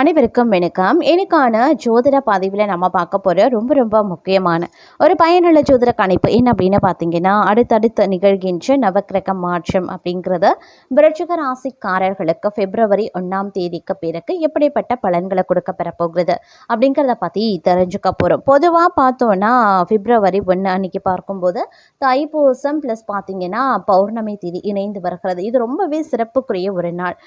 அனைவருக்கும் வணக்கம். எனக்கான ஜோதிட பதிவில் நம்ம பார்க்க போகிற ரொம்ப ரொம்ப முக்கியமான ஒரு பயனுள்ள ஜோதிட கணிப்பு என்ன அப்படின்னு பார்த்தீங்கன்னா அடுத்தடுத்து நிகழ்கின்ற நவக்கிரக மாற்றம் அப்படிங்கிறது விருச்சிக ராசிக்காரர்களுக்கு பிப்ரவரி ஒன்றாம் தேதிக்கு பிறகு எப்படிப்பட்ட பலன்களை கொடுக்க பெறப்போகிறது அப்படிங்கிறத பற்றி தெரிஞ்சுக்க போகிறோம் பொதுவாக பார்த்தோன்னா பிப்ரவரி ஒன்று அன்னைக்கு பார்க்கும்போது தைப்பூசம் ப்ளஸ் பார்த்தீங்கன்னா பௌர்ணமி தேதி இணைந்து வருகிறது. இது ரொம்பவே சிறப்புக்குரிய ஒரு நாள்.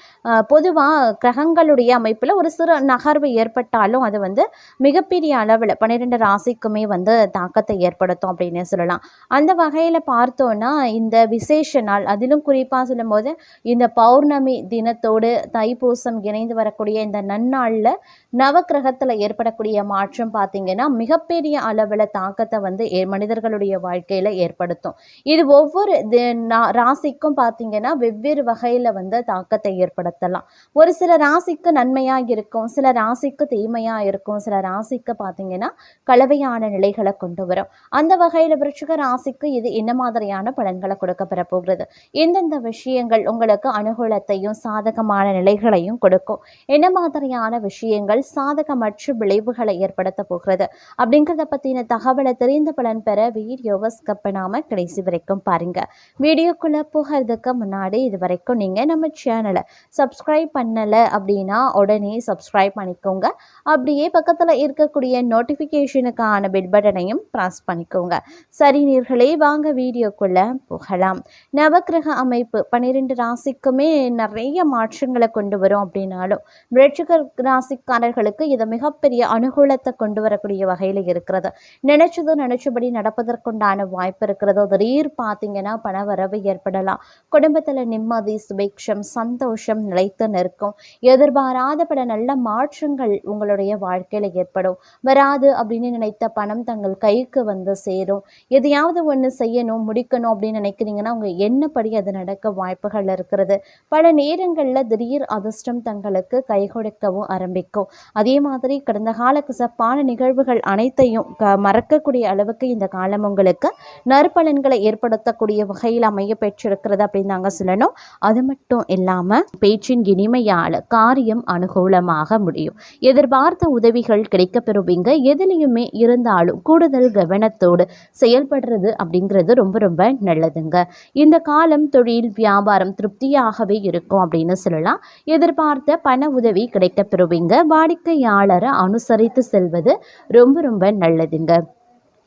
பொதுவாக கிரகங்களுடைய அமைப்பில் ஒரு சிறு நகர்வு ஏற்பட்டாலும் அது வந்து மிகப்பெரிய அளவில் பன்னிரெண்டு ராசிக்குமே வந்து தாக்கத்தை ஏற்படுத்தும் அப்படின்னு சொல்லலாம். அந்த வகையில் பார்த்தோன்னா இந்த விசேஷ நாள் அதிலும் குறிப்பாக சொல்லும்போது இந்த பௌர்ணமி தினத்தோடு தைப்பூசம் இணைந்து வரக்கூடிய இந்த நன்னாளில் நவக்கிரகத்தில் ஏற்படக்கூடிய மாற்றம் பார்த்திங்கன்னா மிகப்பெரிய அளவில் தாக்கத்தை வந்து ஏ- மனிதர்களுடைய வாழ்க்கையில் ஏற்படுத்தும். இது ஒவ்வொரு தி- ராசிக்கும் பார்த்திங்கன்னா வெவ்வேறு வகையில் வந்து தாக்கத்தை ஏற்படுத்தலாம். ஒரு சில ராசிக்கு நன்மையாக இருக்கும் சில ராசிக்கு தீமையாக இருக்கும். சில ராசிக்கு பார்த்தீங்கன்னா கலவையான நிலைகளை கொண்டு வரும். அந்த வகையில் விருச்சிக ராசிக்கு இது என்ன மாதிரியான பலன்களை கொடுக்க பெற போகிறது எந்தெந்த விஷயங்கள் உங்களுக்கு அனுகூலத்தையும் சாதகமான நிலைகளையும் கொடுக்கும்? என்ன மாதிரியான விஷயங்கள் சாதகமற்ற விளைவுகளை ஏற்படுத்த போகிறது? அப்படிங்கிறத பற்றின தகவலை தெரிந்த பலன் பெற வீடியோவை ஸ்கப் பண்ணாமல் கடைசி வரைக்கும் பாருங்க. வீடியோக்குள்ளே போகிறதுக்கு முன்னாடி இது வரைக்கும் நீங்கள் நம்ம சேனலை சப்ஸ்கிரைப் பண்ணலை அப்படின்னா உடனே சப்ஸ்கிரைப் பண்ணிக்கோங்க. அப்படியே பக்கத்தில் இருக்கக்கூடிய நோட்டிஃபிகேஷனுக்கான பெல் பட்டனையும் ப்ரெஸ் பண்ணிக்கோங்க. சரி நீர்களே வாங்க வீடியோக்குள்ளே போகலாம். நவக்கிரக அமைப்பு பன்னிரெண்டு ராசிக்குமே நிறைய மாற்றங்களை கொண்டு வரும் அப்படின்னாலும் விருச்சிக ராசிக்காரர்களுக்கு இது மிகப்பெரிய அனுகூலத்தை கொண்டு வரக்கூடிய வகையில் இருக்கிறது. நினைச்சது நினைச்சபடி நடப்பதற்குண்டான வாய்ப்பு இருக்கிறது திடீர் பார்த்தீங்கன்னா பணவரவு ஏற்படலாம். குடும்பத்தில் நிம்மதி சுபேக்ஷம் சந்தோஷம் நிலைத்து நிற்கும். எதிர்பாராத பல நல்ல மாற்றங்கள் உங்களுடைய வாழ்க்கையில் ஏற்படும். வராது அப்படின்னு நினைத்த பணம் தங்கள் கைக்கு வந்து சேரும். எதையாவது ஒன்று செய்யணும் முடிக்கணும் அப்படின்னு நினைக்கிறீங்கன்னா உங்கள் என்னப்படி அது நடக்க வாய்ப்புகள் இருக்கிறது. பல நேரங்களில் திடீர் அதிர்ஷ்டம் தங்களுக்கு கை கொடுக்கவும் ஆரம்பிக்கும். அதே மாதிரி கடந்த கால கசப்பான நிகழ்வுகள் அனைத்தையும் க மறக்கக்கூடிய அளவுக்கு இந்த காலம் உங்களுக்கு நற்பலன்களை ஏற்படுத்தக்கூடிய வகையில் அமைய பெற்றிருக்கிறது அப்படின்னு நாங்கள் சொல்லணும். அது மட்டும் இல்லாமல் பேச்சின் இனிமையால் காரியம் அனுகூலமாக முடியும். எதிர்பார்த்த உதவிகள் கிடைக்கப் பெறுவீங்க எதுலேயுமே இருந்தாலும் கூடுதல் கவனத்தோடு செயல்படுறது அப்படிங்கிறது ரொம்ப ரொம்ப நல்லதுங்க. இந்த காலம் தொழில் வியாபாரம் திருப்தியாகவே இருக்கும் அப்படின்னு சொல்லலாம். எதிர்பார்த்த பண உதவி கிடைக்கப்பெறுவீங்க வாடிக்கையாளரை அனுசரித்து செல்வது ரொம்ப ரொம்ப நல்லதுங்க.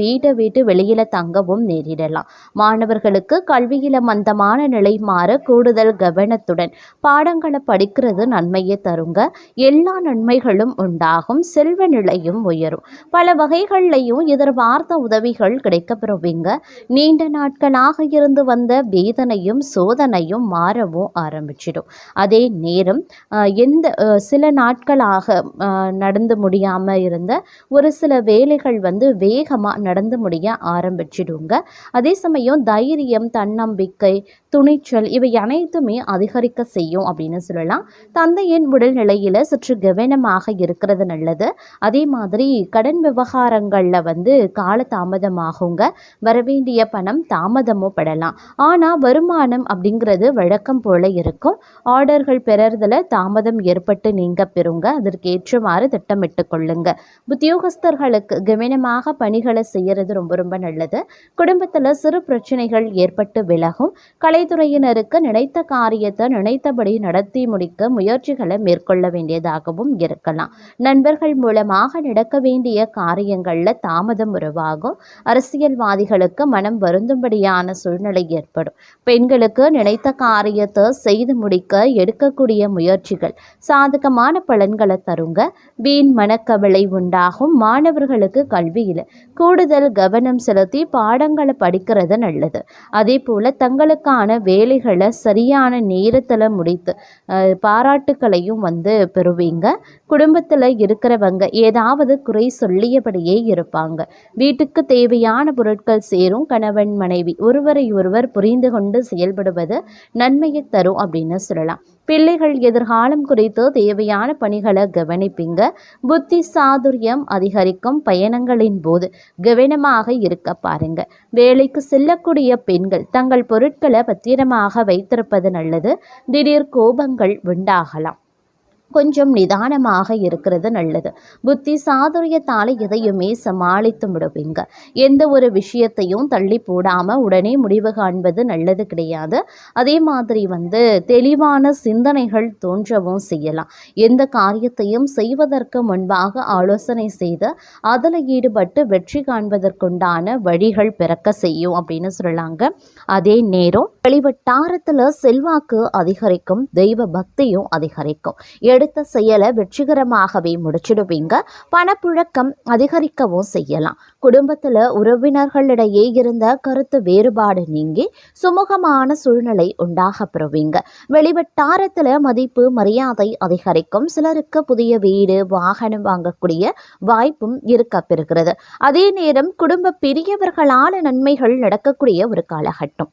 வீட்டை விட்டு வெளியில தங்கவும் நேரிடலாம். மாணவர்களுக்கு கல்வியில மந்தமான நிலை மாற கூடுதல் கவனத்துடன் பாடங்களை படிக்கிறது நன்மையை தருங்க. எல்லா நன்மைகளும் உண்டாகும். செல்வ நிலையும் உயரும். பல வகைகள்லையும் எதிர்பார்த்த உதவிகள் கிடைக்கப்பெறுவீங்க. நீண்ட நாட்களாக இருந்து வந்த வேதனையும் சோதனையும் மாறவும் ஆரம்பிச்சிடும். அதே நேரம் எந்த சில நாட்களாக நடந்து முடியாமல் இருந்த ஒரு சில வேலைகள் வந்து வேக வேகமாக நடந்து முடிய ஆரம்பிச்சிடுங்க. அதே சமயம் தைரியம் தன்னம்பிக்கை துணிச்சல் இவை அனைத்துமே அதிகரிக்க செய்யும் அப்படின்னு சொல்லலாம். தந்தையின் உடல்நிலையில் சற்று கவனமாக இருக்கிறது நல்லது. அதே மாதிரி கடன் விவகாரங்களில் வந்து கால தாமதமாகுங்க. வரவேண்டிய பணம் தாமதமும் படலாம். ஆனால் வருமானம் அப்படிங்கிறது வழக்கம் போல இருக்கும். ஆர்டர்கள் பெறறதுல தாமதம் ஏற்பட்டு நீங்க பெறுங்க. அதற்கேற்றவாறு திட்டமிட்டு கொள்ளுங்க. உத்தியோகஸ்தர்களுக்கு கவனமாக பணி பணிகளை செய்யறது ரொம்ப ரொம்ப நல்லது. குடும்பத்தில் சிறு பிரச்சனைகள் ஏற்பட்டு விலகும். கலைத்துறையினருக்கு நினைத்த காரியத்தை நினைத்தபடி நடத்தி முடிக்க முயற்சிகளை மேற்கொள்ள வேண்டியதாகவும் இருக்கலாம். நண்பர்கள் மூலமாக நடக்க வேண்டிய காரியங்களில் தாமதம் உருவாகும். அரசியல்வாதிகளுக்கு மனம் வருந்தும்படியான சூழ்நிலை ஏற்படும். பெண்களுக்கு நினைத்த காரியத்தை செய்து முடிக்க எடுக்கக்கூடிய முயற்சிகள் சாதகமான பலன்களை தருங்க. வீண் மனக்கவலை உண்டாகும். மாணவர்களுக்கு கல்வியில் கூடுதல் கவனம் செலுத்தி பாடங்களை படிக்கிறது நல்லது. அதே போல் தங்களுக்கான வேலைகளை சரியான நேரத்தில் முடித்து பாராட்டுக்களையும் வந்து பெறுவீங்க. குடும்பத்தில் இருக்கிறவங்க ஏதாவது குறை சொல்லியபடியே இருப்பாங்க. வீட்டுக்கு தேவையான பொருட்கள் சேரும். கணவன் மனைவி ஒருவரை ஒருவர் புரிந்து கொண்டு செயல்படுவது நன்மையை தரும் அப்படின்னு சொல்லலாம். பிள்ளைகள் எதிர்காலம் குறித்து தேவையான பணிகளை கவனிப்பீங்க. புத்தி சாதுரியம் அதிகரிக்கும் பயணங்களின் போது கவனமாக இருக்க பாருங்க. வேலைக்கு செல்லக்கூடிய பெண்கள் தங்கள் பொருட்களை பத்திரமாக வைத்திருப்பது நல்லது. திடீர் கோபங்கள் உண்டாகலாம். கொஞ்சம் நிதானமாக இருக்கிறது நல்லது. புத்தி சாதுரியத்தால் எதையுமே சமாளித்து விடுவீங்க எந்த ஒரு விஷயத்தையும் தள்ளி போடாமல் உடனே முடிவு காண்பது நல்லது கிடையாது. அதே மாதிரி வந்து தெளிவான சிந்தனைகள் தோன்றவும் செய்யலாம். எந்த காரியத்தையும் செய்வதற்கு முன்பாக ஆலோசனை செய்து அதில் ஈடுபட்டு வெற்றி காண்பதற்குண்டான வழிகள் பிறக்க செய்யும் அப்படின்னு சொல்லலாங்க. அதே நேரம் வெளிவட்டாரத்தில் செல்வாக்கு அதிகரிக்கும் தெய்வ பக்தியும் அதிகரிக்கும். எடுத்த செயலை வெற்றிகரமாகவே முடிச்சிடுவீங்க. பணப்புழக்கம் அதிகரிக்கவும் செய்யலாம். குடும்பத்தில் உறவினர்களிடையே இருந்த கருத்து வேறுபாடு நீங்கி சுமூகமான சூழ்நிலை உண்டாக பெறுவீங்க வெளிவட்டாரத்தில் மதிப்பு மரியாதை அதிகரிக்கும். சிலருக்கு புதிய வீடு வாகனம் வாங்கக்கூடிய வாய்ப்பும் இருக்க பெறுகிறது. அதே நேரம் குடும்ப பெரியவர்களால் நன்மைகள் நடக்கக்கூடிய ஒரு காலகட்டம்.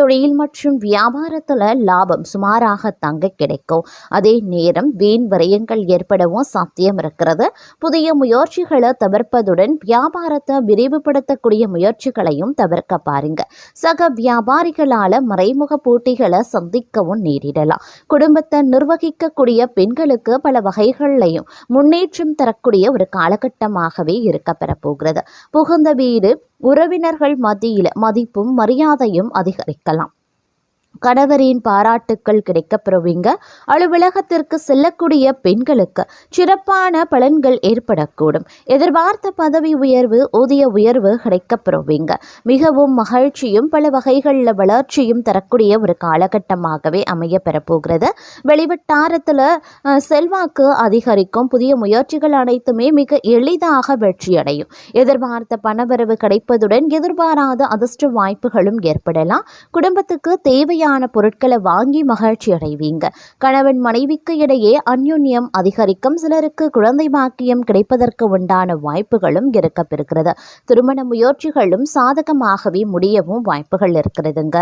தொழில் மற்றும் வியாபாரத்தில் லாபம் சுமாராக தங்க கிடைக்கும். அதே நேரம் வீண் விரயங்கள் ஏற்படவும் சாத்தியம் இருக்கிறது. புதிய முயற்சிகளை தவிர்ப்பதுடன் வியாபாரத்தை விரிவுபடுத்தக்கூடிய முயற்சிகளையும் தவிர்க்க பாருங்க. சக வியாபாரிகளால் மறைமுக போட்டிகளை சந்திக்கவும் நேரிடலாம். குடும்பத்தை நிர்வகிக்கக்கூடிய பெண்களுக்கு பல வகைகள்லையும் முன்னேற்றம் தரக்கூடிய ஒரு காலகட்டமாகவே இருக்க பெறப்போகிறது புகுந்த வீடு உறவினர்கள் மத்தியில் மதிப்பும் மரியாதையும் அதிகரிக்கலாம். கணவரின் பாராட்டுக்கள் கிடைக்கப்பெறுவீங்க. அலுவலகத்திற்கு செல்லக்கூடிய பெண்களுக்கு சிறப்பான பலன்கள் ஏற்படக்கூடும். எதிர்பார்த்த பதவி உயர்வு ஊதிய உயர்வு கிடைக்கப்பெறுவீங்க. மிகவும் மகிழ்ச்சியும் பல வகைகளில் வளர்ச்சியும் தரக்கூடிய ஒரு காலகட்டமாகவே அமைய பெறப்போகிறது. வெளிவட்டாரத்தில் செல்வாக்கு அதிகரிக்கும். புதிய முயற்சிகள் அனைத்துமே மிக எளிதாக வெற்றியடையும். எதிர்பார்த்த பணவரவு கிடைப்பதுடன் எதிர்பாராத அதிர்ஷ்ட வாய்ப்புகளும் ஏற்படலாம். குடும்பத்துக்கு தேவையான பொருட்களை வாங்கி மகிழ்ச்சி அடைவீங்க. கணவன் மனைவிக்கு இடையே அந்யுன்யம் அதிகரிக்கும். சிலருக்கு குழந்தை பாக்கியம் கிடைப்பதற்கு உண்டான வாய்ப்புகளும் இருக்கப்பெறுகிறது. திருமண முயற்சிகளும் சாதகமாகவே முடியவும் வாய்ப்புகள் இருக்கிறதுங்க.